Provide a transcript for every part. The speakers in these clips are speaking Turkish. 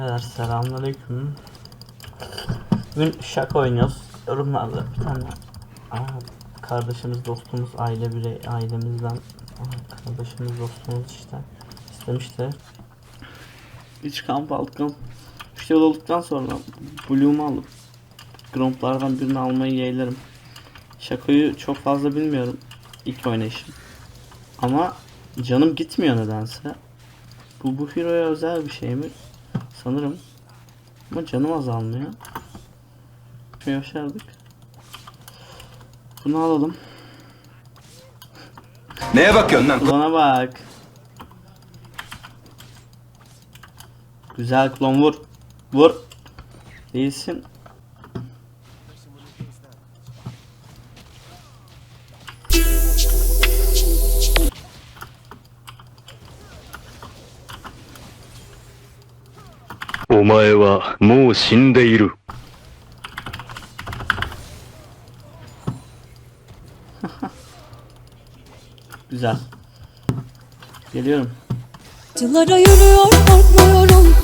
Evet selamünaleyküm. Bugün şaka oynuyoruz. Yorumlarda bir tane aa, kardeşimiz, dostumuz, aile birey, ailemizden aa, kardeşimiz, dostumuz işte istemişti. İç kamp alt kamp. İşte olduktan sonra Bloom'u alıp Gromp'lardan birini almayı yeğlerim. Şakayı çok fazla bilmiyorum ilk oynayışım. Ama canım gitmiyor nedense. Bu bu hero'ya özel bir şey mi? Sanırım. Ama canım azalmıyor. Şuraya başardık. Bunu alalım. Neye bakıyorsun lan? Klona bak. Güzel klon vur. Vur. Değilsin.「お前はもう死んでいる」 Güzel. Geliyorum. Acılara yürüyor korkmuyorum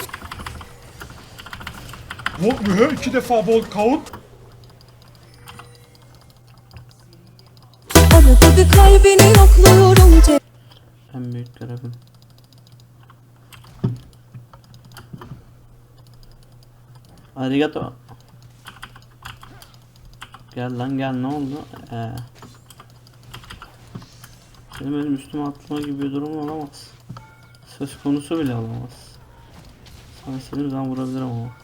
Volt mühür, iki defa volt count. Arada bir kalbini yokluyorum Te- En büyük görevim. Arigato. Gel lan gel ne oldu? Ee, benim benim üstüme atlama gibi bir durum olamaz. Söz konusu bile olamaz. Sana istediğim zaman vurabilirim ama.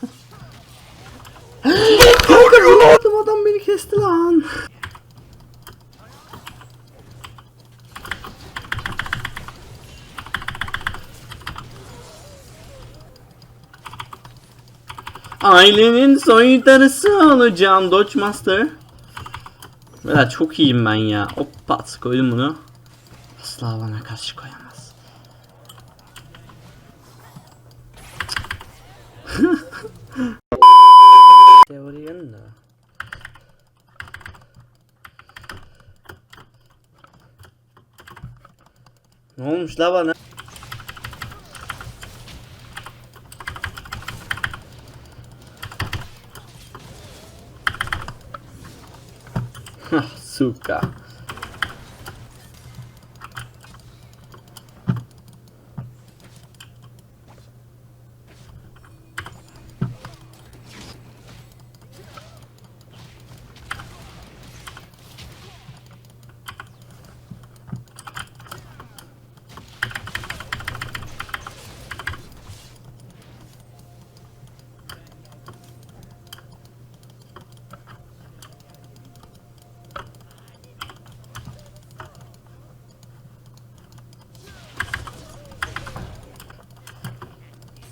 lan. Ailenin soytarısı olacağım Dodge Master. Valla çok iyiyim ben ya. Hoppa koydum bunu. Asla bana karşı koyamaz. Ne olmuş la bana? Hah, Suka.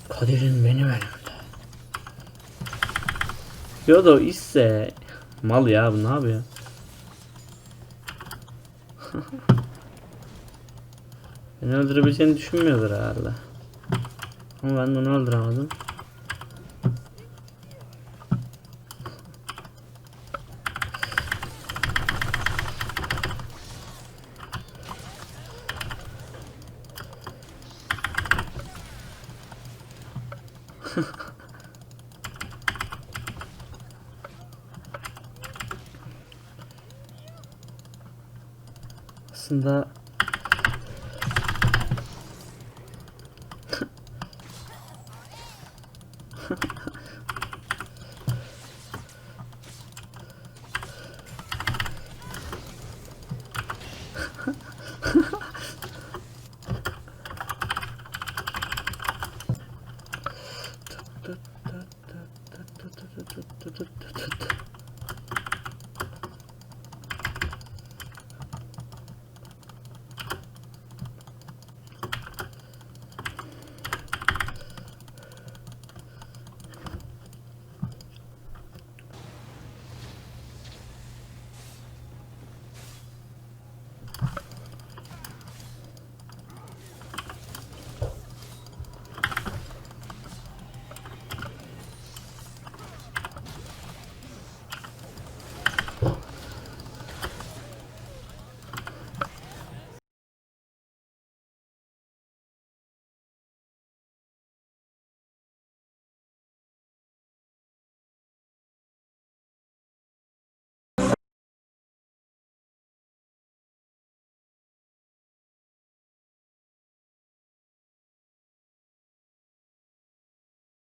Kaderin benim elimde. Yodo ise mal ya bu ne yapıyor? Beni öldürebileceğini düşünmüyordur herhalde. Ama ben de onu öldüremedim. Aslında tut, tut, tut, tut.